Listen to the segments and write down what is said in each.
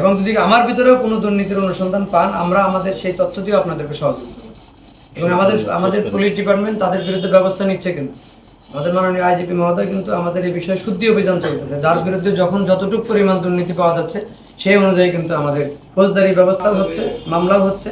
এবং যদি আমার ভিতরেও কোনো দুর্নীতির অনুসন্ধান পান আমরা আমাদের সেই তথ্য দিয়েও আপনাদেরকে সহযোগিতা করব এবং আমাদের আমাদের পুলিশ ডিপার্টমেন্ট তাদের বিরুদ্ধে ব্যবস্থা নিচ্ছে কিন্তু। আমাদের মাননীয় আইজিপি মহোদয় কিন্তু আমাদের এই বিষয়ে শুদ্ধি অভিযান চলতেছে। যার বিরুদ্ধে যখন যতটুকু পরিমাণ দুর্নীতি পাওয়া যাচ্ছে সেই অনুযায়ী কিন্তু আমাদের ফৌজদারি ব্যবস্থাও হচ্ছে মামলাও হচ্ছে।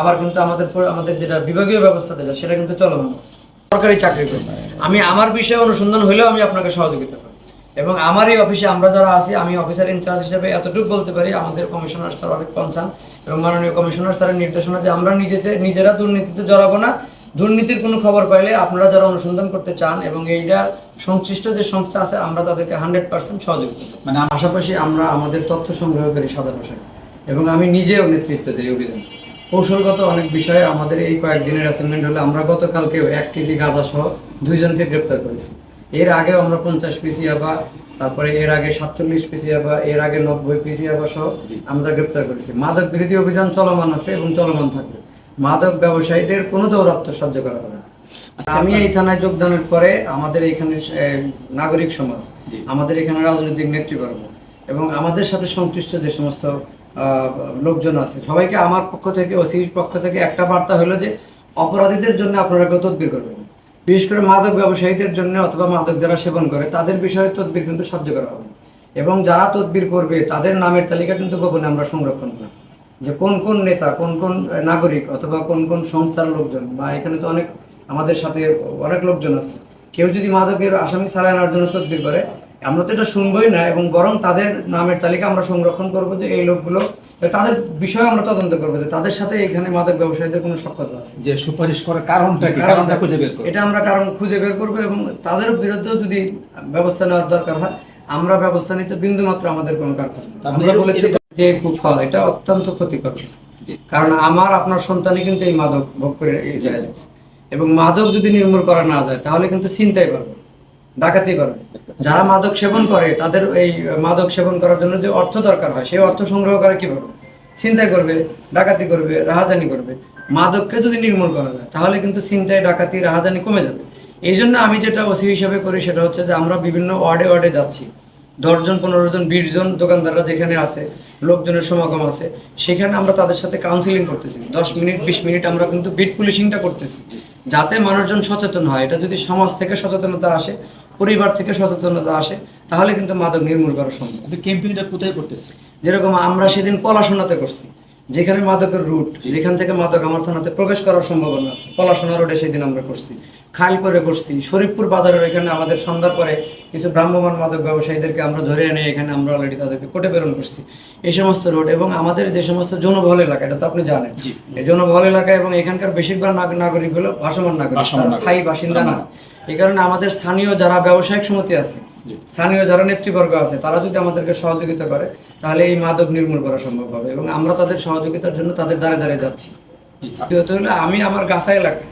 আবার কিন্তু আমাদের আমাদের যেটা বিভাগীয় ব্যবস্থা যেটা সেটা কিন্তু চলমান আছে। সরকারি চাকরি করি আমি আমার বিষয়ে অনুসন্ধান হলেও আমি আপনাকে সহযোগিতা করি এবং আমার এই অফিসে আমরা যারা আছি, আমি অফিসার ইনচার্জ হিসেবে এতটুকু বলতে পারি, আমাদের কমিশনার স্যার অনেক পঞ্চান এবং মাননীয় কমিশনার স্যারের নির্দেশনা যে আমরা নিজেদের নিজেরা দুর্নীতিতে জড়াবো না। দুর্নীতির কোনো খবর পাইলে আপনারা যারা অনুসন্ধান করতে চান এবং এইটা সংশ্লিষ্ট যে সংস্থা আছে, আমরা তাদেরকে হান্ড্রেড পার্সেন্ট সহযোগিতা মানে পাশাপাশি আমরা আমাদের তথ্য সংগ্রহ করি সাদা পোশাকে এবং আমি নিজেও নেতৃত্ব দিই অভিযান। কৌশলগত অনেক বিষয়ে আমাদের এই কয়েকদিনের অ্যাসাইনমেন্ট হলে, আমরা গতকালকেও এক কেজি গাঁজা সহ দুইজনকে গ্রেপ্তার করেছি। এর আগেও আমরা পঞ্চাশ পিসি ইয়াবা তারপরে এর আগে সাতচল্লিশ পিস ইয়াবা এর আগে নব্বই পিস ইয়াবা সহ আমরা গ্রেপ্তার করেছি। মাদক বিরোধী অভিযান চলমান আছে এবং চলমান থাকবে। মাদক ব্যবসায়ীদের কোনো দৌরাত্ম সহ্য করা হবে না। আমি এই থানায় যোগদানের পরে আমাদের এখানে নাগরিক সমাজ আমাদের এখানে রাজনৈতিক নেতৃবর্গ এবং আমাদের সাথে সংশ্লিষ্ট যে সমস্ত আহ, লোকজন আছে সবাইকে আমার পক্ষ থেকে ওসির পক্ষ থেকে একটা বার্তা হলো যে অপরাধীদের জন্য আপনারা কেউ তদবির করবেন। বিশেষ করে মাদক ব্যবসায়ীদের জন্য অথবা মাদক যারা সেবন করে, তাদের বিষয়ে তদবির কিন্তু সহ্য করা হবে। এবং যারা তদবির করবে, তাদের নামের তালিকা কিন্তু গোপনে আমরা সংরক্ষণ করি যে কোন কোন নেতা, কোন কোন নাগরিক অথবা কোন কোন সংস্থার লোকজন, বা এখানে তো অনেক আমাদের সাথে অনেক লোকজন আছে, কেউ যদি মাদকের আসামি ছাড়া আনার জন্য তদবির করে আমরা তো এটা শুনবোই না এবং বরং তাদের নামের তালিকা আমরা সংরক্ষণ করব যে এই লোকগুলো তাদের বিষয়ে আমরা তদন্ত করব যে তাদের সাথে এখানে মাদক ব্যবসায়ীদের কোনো সক্ষতা আছে। যে সুপারিশ করার কারণটা কি? কারণটা খুঁজে বের করো। এটা আমরা কারণ খুঁজে বের করব এবং তাদের বিরুদ্ধেও যদি ব্যবস্থা নেওয়ার দরকার হয় আমরা ব্যবস্থা নিতে বিন্দু মাত্র আমাদের কোনো কারণ আমরা বলেছি যে কুফল এটা অত্যন্ত ক্ষতিকর। কারণ আমার আপনার সন্তানই কিন্তু এই মাদক ভোগ করে যাচ্ছে। এবং মাদক যদি নির্মূল করা না যায় তাহলে কিন্তু চিন্তাই পারবে ডাকাতি পারবে যারা মাদক সেবন করে, তাদের এই মাদক সেবন করার জন্য যে অর্থ দরকার হয়, সেই অর্থ সংগ্রহ করে কীভাবে? চিন্তাই করবে, ডাকাতি করবে, রাহাজানি করবে। মাদককে যদি নির্মূল করা যায়, তাহলে কিন্তু চিন্তায় ডাকাতি, রাহাজানি কমে যাবে। এই জন্য আমি যেটা ওসি হিসাবে করি, সেটা হচ্ছে যে আমরা বিভিন্ন ওয়ার্ডে ওয়ার্ডে যাচ্ছি। দশজন, পনেরো জন, বিশ জন দোকানদাররা যেখানে আছে, লোকজনের সমাগম আছে, সেখানে আমরা তাদের সাথে কাউন্সিলিং করতেছি। দশ মিনিট, বিশ মিনিট আমরা কিন্তু বিট পুলিশিংটা করতেছি। যাতে মানুষজন সচেতন হয়। এটা যদি সমাজ থেকে সচেতনতা আসে পরিবার থেকে সচেতনতা আসে তাহলে কিন্তু মাদক নির্মূল করা সম্ভব। আপনি ক্যাম্পিংটা কোথায় করতেছে যেরকম আমরা সেদিন পলাশোনাতে করছি যেখানে মাদকের রুট যেখান থেকে মাদক আমার থানাতে প্রবেশ করার সম্ভাবনা আছে। পলাশোনা রোডে সেদিন আমরা করছি খাল করে করছি শরীফপুর বাজারের এখানে আমাদের সন্ধ্যার পরে কিছু ভ্রাম্যমান মাদক ব্যবসায়ীদেরকে আমরা ধরে এনে এখানে আমরা অলরেডি তাদেরকে কোর্টে প্রেরণ করছি। এই সমস্ত রোড এবং আমাদের যে সমস্ত জনবহুল এলাকা এটা তো আপনি জানেন। এই জনবহুল এলাকা এবং এখানকার বেশিরভাগ নাগ- নাগরিক হলো ভাসমান নাগরিক। স্থায়ী বাসিন্দা না। এই কারণে আমাদের স্থানীয় যারা ব্যবসায়িক সমিতি আছে স্থানীয় যারা নেতৃবর্গ আছে তারা যদি আমাদেরকে সহযোগিতা করে তাহলে এই মাদক নির্মূল করা সম্ভব হবে এবং আমরা তাদের সহযোগিতার জন্য তাদের দ্বারে দ্বারে যাচ্ছি। দ্বিতীয়ত হলো আমি আমার গাছা এলাকা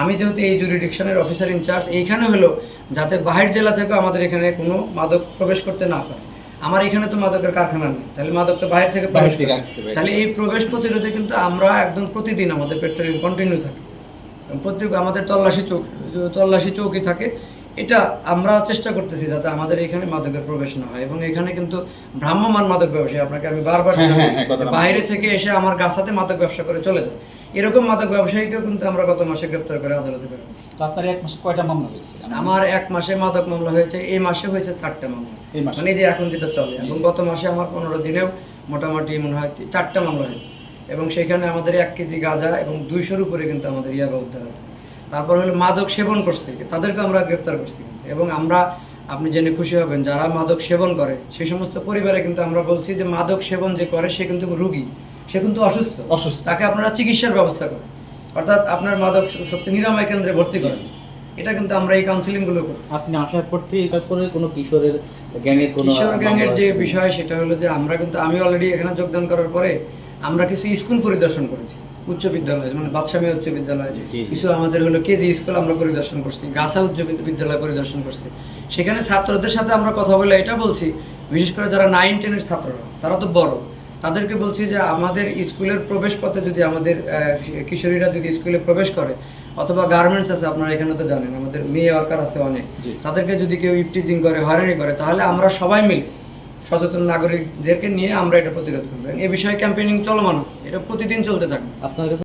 আমি যেহেতু এই জুরিডিকশনের অফিসার ইনচার্জ এইখানে হলো যাতে বাহির জেলা থেকেও আমাদের এখানে কোনো মাদক প্রবেশ করতে না পারে। আমার এখানে তো মাদকের কারখানা নেই তাহলে মাদক তো বাইরে থেকে বাহির প্রবেশ থেকে বাইরে তাহলে এই প্রবেশ প্রতিরোধে কিন্তু আমরা একদম প্রতিদিন আমাদের পেট্রোলিং কন্টিনিউ থাকে। প্রত্যেক আমাদের তল্লাশি চৌক তল্লাশি চৌকি থাকে। এটা আমরা চেষ্টা করতেছি যাতে আমাদের এখানে মাদকের প্রবেশ না হয়। এবং এখানে কিন্তু ভ্রাম্যমান মাদক ব্যবসায়ী আপনাকে আমি বারবার হ্যাঁ, হ্যাঁ, হ্যাঁ, বাইরে থেকে এসে আমার গাছাতে মাদক ব্যবসা করে চলে যায়। এরকম মাদক ব্যবসায়ীকেও কিন্তু আমরা গত মাসে গ্রেপ্তার করে আদালতে তো আপনার এক মাসে কয়টা মামলা হয়েছে? আমার এক মাসে মাদক মামলা হয়েছে এই মাসে হয়েছে চারটা মামলা। মানে যে এখন যেটা চলে এবং গত মাসে আমার পনেরো দিনেও মোটামুটি মনে হয় চারটা মামলা হয়েছে। এবং সেখানে আমাদের এক কেজি গাঁজা এবং দুইশোর উপরে কিন্তু আমাদের ইয়াবা উদ্ধার আছে। তারপর হলো মাদক সেবন করছে তাদেরকে আমরা গ্রেপ্তার করছি কিন্তু। এবং আমরা আপনি জেনে খুশি হবেন যারা মাদক সেবন করে সেই সমস্ত পরিবারে কিন্তু আমরা বলছি যে মাদক সেবন যে করে সে কিন্তু রুগী সে কিন্তু অসুস্থ। অসুস্থ। তাকে আপনারা চিকিৎসার ব্যবস্থা করেন। অর্থাৎ আপনার মাদক শক্তি নিরাময় কেন্দ্রে ভর্তি করেন। এটা কিন্তু আমরা এই কাউন্সিলিংগুলো করি আপনি আসার পর থেকে তারপরে কোনো কিশোরের গ্যাংয়ের কোনো কিশোর গ্যাংয়ের যে বিষয় সেটা হলো যে আমরা কিন্তু আমি অলরেডি এখানে যোগদান করার পরে আমরা কিছু স্কুল পরিদর্শন করেছি উচ্চ বিদ্যালয় মানে বাদশামী উচ্চ বিদ্যালয়। কিছু আমাদের হলো কেজি স্কুল আমরা পরিদর্শন করছি গাছা উচ্চ বিদ- বিদ্যালয় পরিদর্শন করছি সেখানে ছাত্রদের সাথে আমরা কথা বলে এটা বলছি বিশেষ করে যারা নাইন টেনের ছাত্ররা তারা তো বড় তাদেরকে বলছি যে আমাদের স্কুলের প্রবেশ পথে যদি আমাদের কিশোরীরা যদি স্কুলে প্রবেশ করে অথবা গার্মেন্টস আছে আপনারা এখানে তো জানেন আমাদের মেয়ে ওয়ার্কার আছে অনেক। তাদেরকে যদি কেউ ইফটিজিং করে হয়রানি করে তাহলে আমরা সবাই মিলে সচেতন নাগরিকদেরকে নিয়ে আমরা এটা প্রতিরোধ করব। এই এ বিষয়ে ক্যাম্পেইনিং চলমান আছে। এটা প্রতিদিন চলতে থাকবে। আপনার কাছে